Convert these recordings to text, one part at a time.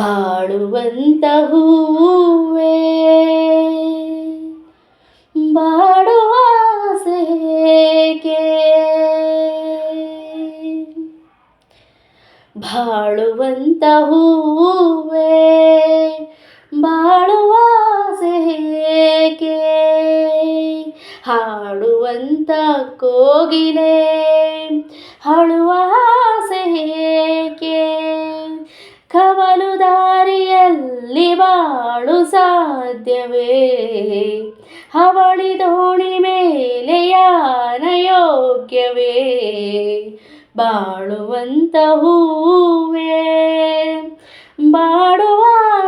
ಬಾಳುವಂತ ಹೂವೇ ಬಾಡುವ ಆಸೆಗೆ ಬಾಳುವಂತ ಹೂವೇ ಬಾಳುವ ಹಾಡುವಂತ ಕೋಗಿಲೆ ಹಾಡುವ ಆಸೆಗೆ ಕವಲು ದಾರಿಯಲ್ಲಿ ಬಾಳು ಸಾಧ್ಯವೇ? ಹವಳಿ ದೋಣಿ ಮೇಲೆ ಯಾನ ಯೋಗ್ಯವೇ? ಬಾಳುವಂತ ಹೂವೇ, ಬಾಡುವ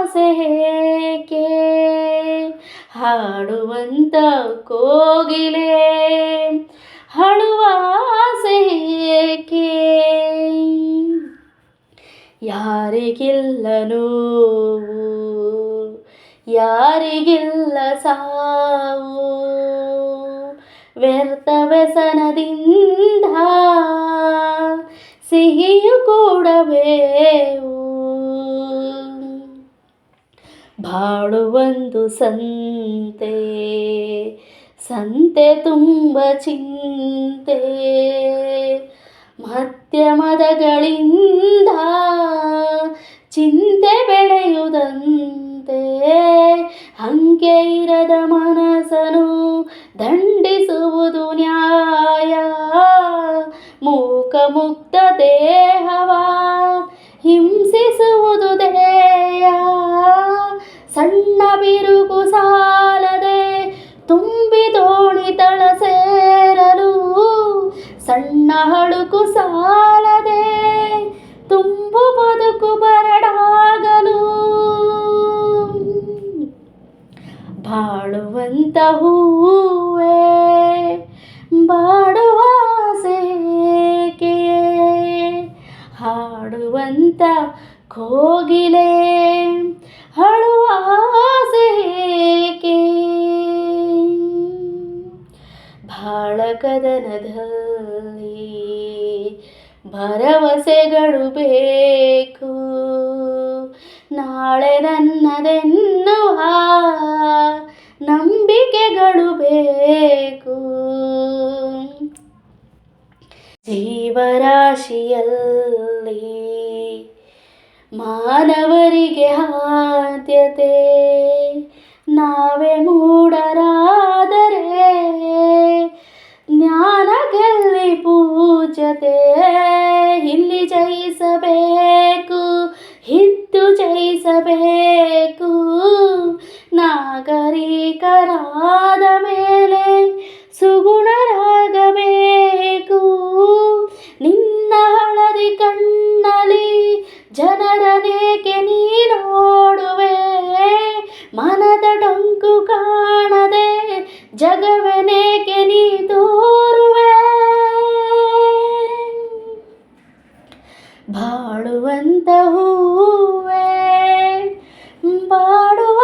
ಸೇಕೆ ಹಾಡುವಂತ ಕೋಗಿಲೆ ಹಳುವ ಆಸೆಗೆ ಯಾರಿಗಿಲ್ಲ ಯಾರಿಗಿಲ್ಲ ಸಾವು? ವ್ಯರ್ಥ ವ್ಯಸನದಿಂದ ಸಿಹಿಯು ಕೂಡಬೇವು? ಬಾಳುವೊಂದು ಸಂತೆ ಸಂತೆ ತುಂಬ ಚಿಂತೆ. ಮಧ್ಯಮದಗಳಿಂದ ಚಿಂತೆ ಬೆಳೆಯುವುದಂತೆ. ಹಂಗೆ ಇರದ ಮನಸ್ಸನು ದಂಡಿಸುವುದು ನ್ಯಾಯ. ಮೂಕ ಮುಕ್ತ ದೇಹವ ಹಿಂಸಿಸುವುದು ದೇಯ ಸಣ್ಣ ಬಿರುಕು ಸಾಲದೆ ತುಂಬಿ ದೋಣಿ ತಳ ಸೇರಲು ಸಣ್ಣ ಹಳುಕು ಸಾಲದೆ ತುಂಬು ಬದುಕು ಬರಡಾಗಲು. ಬಾಳುವಂತ ಹೂವೆ ಬಾಡುವ ಸೇಕೆ ಹಾಡುವಂತ ಕೋಗಿಲೆ ಹಳುವ ಕದನದಲ್ಲಿ ಭರವಸೆಗಳು ಬೇಕು. ನಾಳೆ ನನ್ನದೆನ್ನುವ ನಂಬಿಕೆಗಳು ಬೇಕು. ಜೀವರಾಶಿಯಲ್ಲಿ ಮಾನವರಿಗೆ ಆದ್ಯತೆ. ಪೂಜತೆ ಇಲ್ಲಿ ಜಯಿಸಬೇಕು ಹಿದ್ದು ಜಯಿಸಬೇಕು ನಾಗರಿಕರಾದ ಮೇಲೆ ಬಾಳುವಂತ ಹೂವೆ ಬಾಡುವ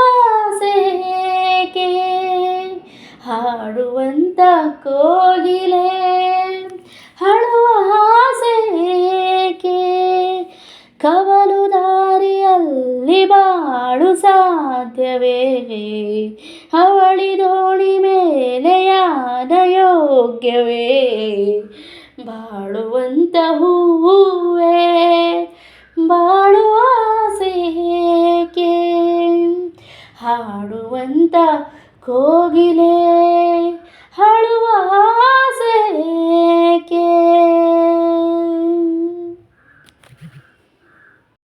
ಸೇಕೆ ಹಾಡುವಂತ ಕೋಗಿಲೆ ಹಾಡುವ ಹಾಸೇಕೆ ಕವಲು ದಾರಿಯಲ್ಲಿ ಬಾಳು ಸಾಧ್ಯವೇ? ಅವಳಿ ದೋಣಿ ಮೇಲೆಯಾದ ಯೋಗ್ಯವೇ? ಬಾಳುವಂತ ಹೂವೇ ಹಾಡುವಂತ ಕೋಗಿಲೆ.